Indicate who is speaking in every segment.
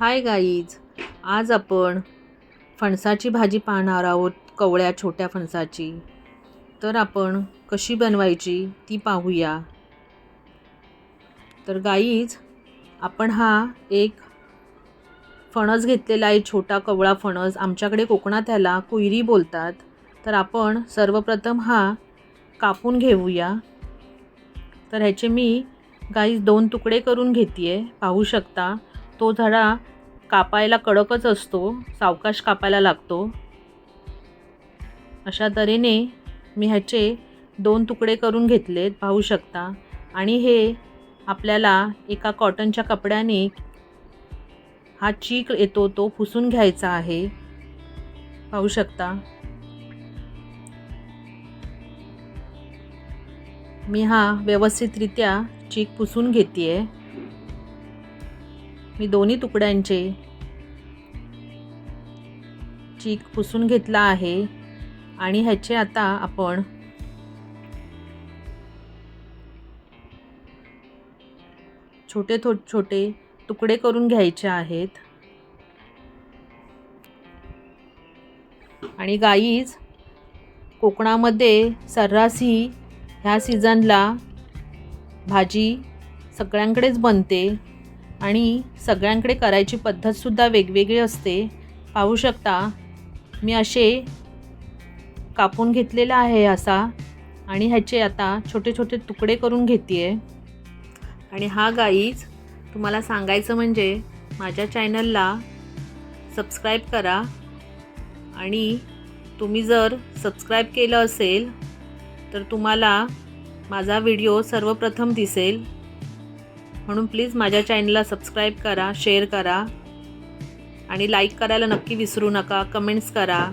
Speaker 1: Hi guys आज आपण फणसाची भाजी पाहणार आहोत कवळ्या छोट्या फणसाची. तर आपण कशी बनवायची ती पाहूया. तर गाईज आपण हा एक फणस घेतलेला आहे छोटा कवळा फणस. आमच्याकडे कोकणात ह्याला कुयरी बोलतात. तर आपण सर्वप्रथम हा कापून घेऊया. तर ह्याचे मी गाईज दोन तुकडे करून घेते आहे पाहू शकता. तो जरा कापायला कडकच असतो सावकाश कापायला लागतो. अशा तऱ्हेने मी ह्याचे दोन तुकडे करून घेतलेत पाहू शकता. आणि हे आपल्याला एका कॉटनच्या कपड्याने हा चीक येतो तो पुसून घ्यायचा आहे. पाहू शकता. मी हा व्यवस्थितरित्या चीक पुसून घेते आहे मी दोन्ही तुकड्यांचे चीक पुसून घेतला आहे आणि ह्याचे आता आपण छोटे थो छोटे तुकडे करून घ्यायचे आहेत. आणि गाईज कोकणामध्ये सर्रासी ह्या सीझनला भाजी सगळ्यांकडेच बनते. आणि सगळ्यांकडे करायची पद्धतसुद्धा वेगवेगळी असते. पाहू शकता मी असे कापून घेतलेला आहे असा आणि ह्याचे आता छोटे छोटे तुकडे करून घेते आहे आणि हा गाईज तुम्हाला सांगायचं म्हणजे माझ्या चॅनलला सबस्क्राईब करा आणि तुम्ही जर सबस्क्राईब केलं असेल तर तुम्हाला माझा व्हिडिओ सर्वप्रथम दिसेल. म्हणून प्लीज माझ्या चॅनलला सबस्क्राईब करा शेअर करा. आणि लाईक करायला नक्की विसरू नका कमेंट्स करा.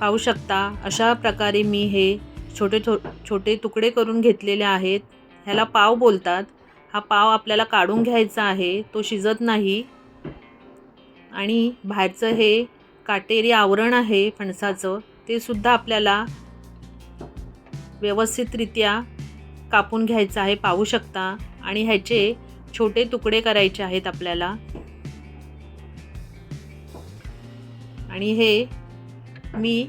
Speaker 1: पाहू शकता अशा प्रकारे मी हे छोटे छो छोटे तुकडे करून घेतलेले आहेत. ह्याला पाव बोलतात. हा पाव आपल्याला काढून घ्यायचा आहे तो शिजत नाही. आणि बाहेरचं हे काटेरी आवरण आहे फणसाचं ते सुद्धा आपल्याला व्यवस्थितरित्या कापून घ्यायचं आहे पाहू शकता. आणि ह्याचे छोटे तुकडे करायचे आहेत आपल्याला. आणि हे मी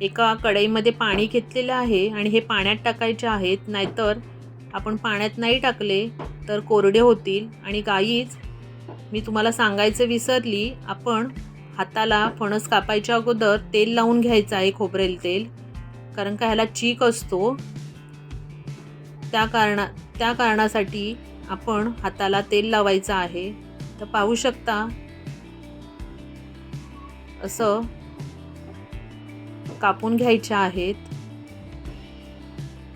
Speaker 1: एका कढईमध्ये पाणी घेतलेलं आहे आणि हे पाण्यात टाकायचे आहेत. नाहीतर आपण पाण्यात नाही टाकले तर कोरडे होतील. आणि गाईच मी तुम्हाला सांगायचं विसरली आपण हाताला फणस कापायच्या अगोदर तेल लावून घ्यायचं आहे खोबरेल तेल. कारण का ह्याला चीक असतो. त्या कारणा त्या कारणासाठी आपण हाताला तेल लावायचं आहे. तर पाहू शकता. असं कापून घ्यायच्या आहेत.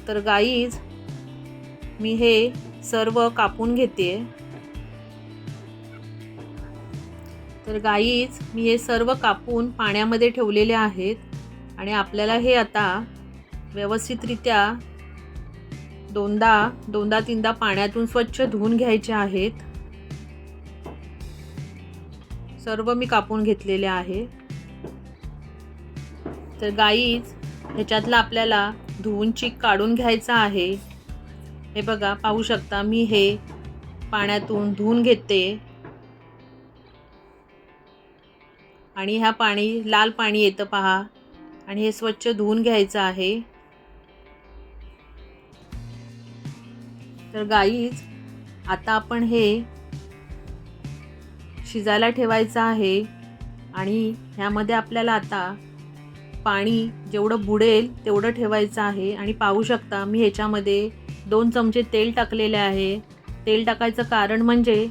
Speaker 1: तर गाईज मी हे सर्व कापून घेते. तर गाईज मी हे सर्व कापून पाण्यामध्ये ठेवलेले आहेत. आणि आपल्याला हे आता व्यवस्थितरित्या दोनदा दोनदा तीनदा पाण्यातून स्वच्छ धुवून घ्यायचे आहेत. सर्व मी कापून घेतलेले आहे. तर गाईज ह्याच्यातला आपल्याला धुवून चीक काढून घ्यायचा आहे. हे बघा पाहू शकता मी हे पाण्यातून धुवून घेते. आणि ह्या पाणी लाल पाणी येतं पहा. आणि हे स्वच्छ धुवून घ्यायचं आहे. तर गाईज आता आपण हे शिजायला ठेवायचं आहे आणि ह्यामध्ये आपल्याला आता पाणी जेवढं बुडेल तेवढं ठेवायचं आहे. आणि पाहू शकता मी ह्याच्यामध्ये दोन चमचे तेल टाकलेले आहे. तेल टाकायचं कारण म्हणजे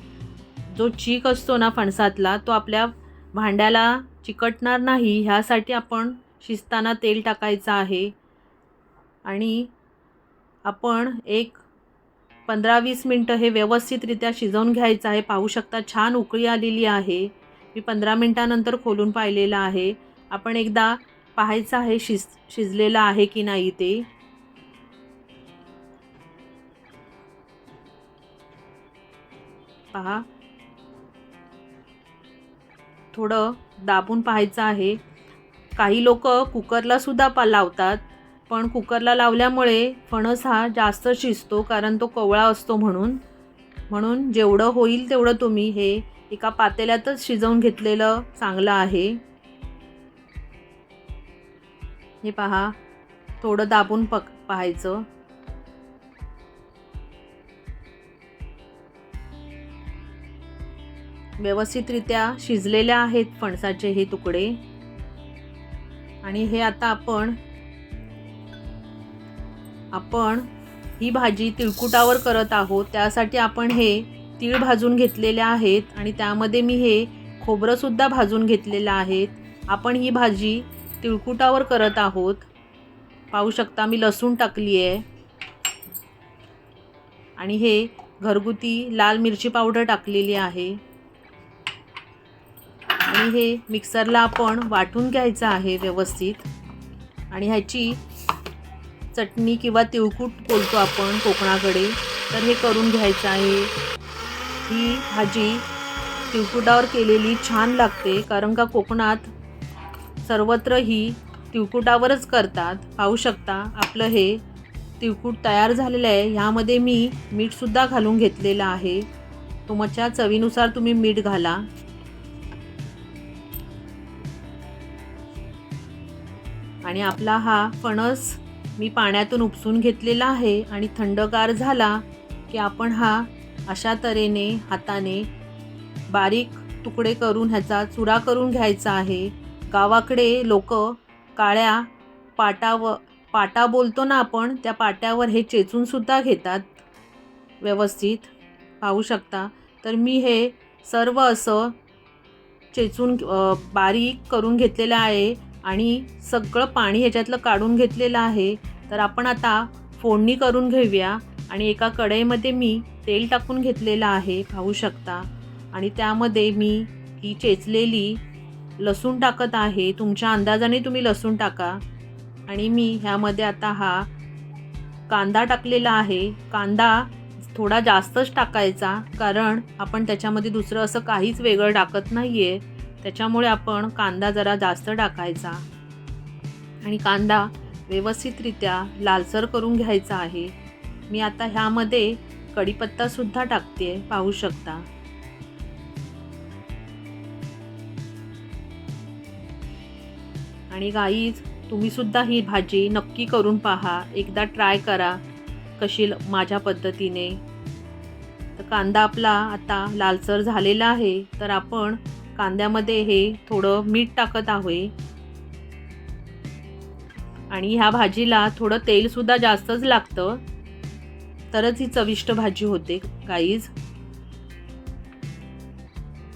Speaker 1: जो चीक असतो ना फणसातला तो आपल्या भांड्याला चिकटणार नाही. ह्यासाठी आपण शिजताना तेल टाकायचं आहे. आणि आपण एक पंधरा वीस मिनटं हे व्यवस्थितरित्या शिजवून घ्यायचं आहे. पाहू शकता छान उकळी आलेली आहे. मी पंधरा मिनटानंतर खोलून पाहिलेलं आहे. आपण एकदा पाहायचं आहे शिज शिजलेलं आहे की नाही ते. पहा. थोडं दाबून पाहायचं आहे. काही लोक कुकरला सुद्धा पा लावतात. पण कुकरला लावल्यामुळे फणस हा जास्त शिजतो कारण तो कवळा असतो म्हणून. म्हणून जेवढं होईल तेवढं तुम्ही हे एका पातेल्यातच शिजवून घेतलेलं चांगलं आहे. हे पहा थोडं दाबून पक पाहायचं. व्यवस्थितरित्या शिजलेल्या आहेत फणसाचे हे तुकडे. आणि हे आता आपण आपण ही भाजी तिळकुटावर करत आहोत त्यासाठी आपण हे तीळ भाजून घेतलेले आहेत आणि त्यामध्ये मी हे खोबरंसुद्धा भाजून घेतलेलं आहेत. आपण ही भाजी तिळकुटावर करत आहोत. पाहू शकता मी लसूण टाकली आहे आणि हे घरगुती लाल मिरची पावडर टाकलेली आहे. आणि हे मिक्सरला आपण वाटून घ्यायचं आहे व्यवस्थित. आणि ह्याची चटणी किंवा तिळकूट बोलतो आपण कोकणाकडे तर हे करून घ्यायचं आहे. ही भाजी तिळकुटावर केलेली छान लागते कारण का कोकणात सर्वत्र ही तिळकुटावरच करतात. पाहू शकता आपलं हे तिळकूट तयार झालेलं आहे. ह्यामध्ये मी मीठसुद्धा घालून घेतलेलं आहे. तुमच्या चवीनुसार तुम्ही मीठ घाला. आणि आपला हा फणस मी पाण्यातून उपसून घेतलेला आहे आणि थंडगार झाला की आपण हा अशा तऱ्हेने हाताने बारीक तुकडे करून ह्याचा चुरा करून घ्यायचा आहे. गावाकडे लोक काळ्या पाटावर पाटा बोलतो ना आपण त्या पाट्यावर हे चेचूनसुद्धा घेतात. व्यवस्थित. पाहू शकता. तर मी हे सर्व असं चेचून बारीक करून घेतलेलं आहे. आणि सगळं पाणी ह्याच्यातलं काढून घेतलेलं आहे. तर आपण आता फोडणी करून घेऊया आणि एका कढईमध्ये मी तेल टाकून घेतलेलं आहे पाहू शकता. आणि त्यामध्ये मी ही चेचलेली लसूण टाकत आहे. तुमच्या अंदाजाने तुम्ही लसूण टाका. आणि मी ह्यामध्ये आता हा कांदा टाकलेला आहे. कांदा थोडा जास्तच टाकायचा कारण आपण त्याच्यामध्ये दुसरं असं काहीच वेगळं टाकत नाही आहे त्याच्यामुळे आपण कांदा जरा जास्त टाकायचा. आणि कांदा व्यवस्थितरित्या लालसर करून घ्यायचा आहे. मी आता ह्यामध्ये कढीपत्तासुद्धा टाकते पाहू शकता. आणि गाईज तुम्हीसुद्धा ही भाजी नक्की करून पहा. एकदा ट्राय करा कशी माझ्या पद्धतीने. तर कांदा आपला आता लालसर झालेला आहे. तर आपण कांद्यामध्ये हे थोडं मीठ टाकत आहे. आणि ह्या भाजीला थोडं तेलसुद्धा जास्तच लागतं. तरच ही चविष्ट भाजी होते गाईज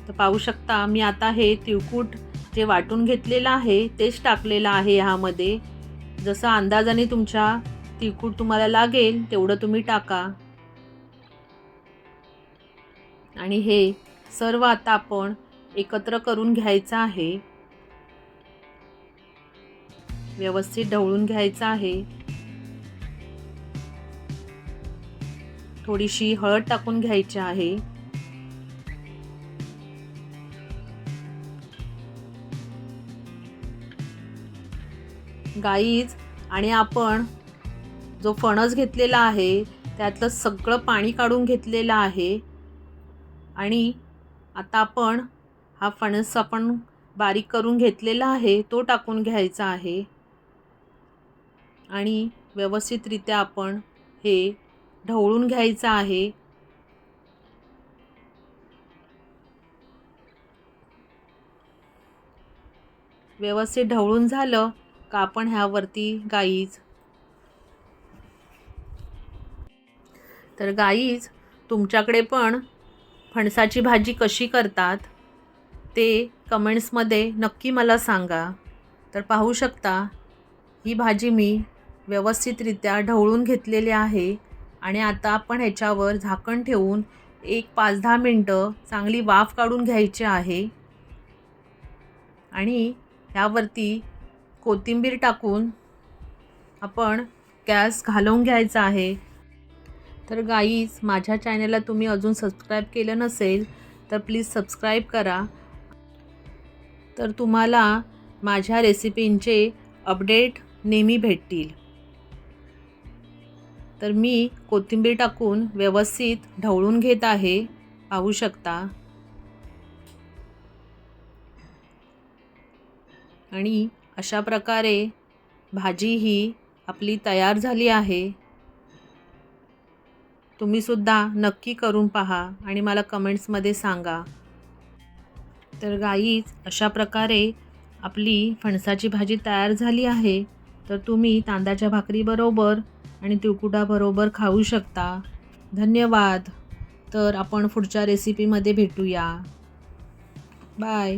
Speaker 1: तर पाहू शकता मी आता हे तिळकूट जे वाटून घेतलेलं आहे तेच टाकलेलं आहे ह्यामध्ये. जसं अंदाजाने तुमच्या तिळकूट तुम्हाला लागेल तेवढं तुम्ही टाका. आणि हे सर्व आता आपण एकत्र करून घ्यायचं आहे. व्यवस्थित ढवळून घ्यायचं आहे. थोडीशी हळद टाकून घ्यायची आहे. गाईज आणि आपण जो फणस घेतलेला आहे त्यातलं सगळं पाणी काढून घेतलेलं आहे. आणि आता आपण हा फणस आपण बारीक करून घेतलेला आहे तो टाकून घ्यायचा आहे. आणि व्यवस्थितरित्या आपण हे ढवळून घ्यायचं आहे. व्यवस्थित ढवळून झालं का आपण ह्यावरती गाईज. तर गाईज तुमच्याकडे पण फणसाची भाजी कशी करतात? ते कमेंट्समध्ये नक्की मला सांगा. तर पाहू शकता ही भाजी मी व्यवस्थितरित्या ढवळून घेतलेली आहे आणि आता आपण ह्याच्यावर झाकण ठेवून एक पाच दहा मिनटं चांगली वाफ काढून घ्यायची आहे. आणि ह्यावरती कोथिंबीर टाकून आपण गॅस घालवून घ्यायचा आहे. तर गाईज माझ्या चॅनलला तुम्ही अजून सबस्क्राईब केलं नसेल तर प्लीज सबस्क्राईब करा. तर तुम्हाला माझ्या रेसिपींचे अपडेट नेहमी भेटतील. तर मी कोथिंबीर टाकून व्यवस्थित ढवळून घेत आहे. पाहू शकता. आणि अशा प्रकारे भाजी ही आपली तयार झाली आहे. तुम्हीसुद्धा नक्की करून पहा आणि मला कमेंट्समध्ये सांगा. तर गाईच अशा प्रकारे आपली फणसाची भाजी तयार झाली आहे. तर तुम्ही तांदळाच्या भाकरीबरोबर आणि तिळकुटाबरोबर खाऊ शकता. धन्यवाद. तर आपण पुढच्या रेसिपीमध्ये भेटूया. बाय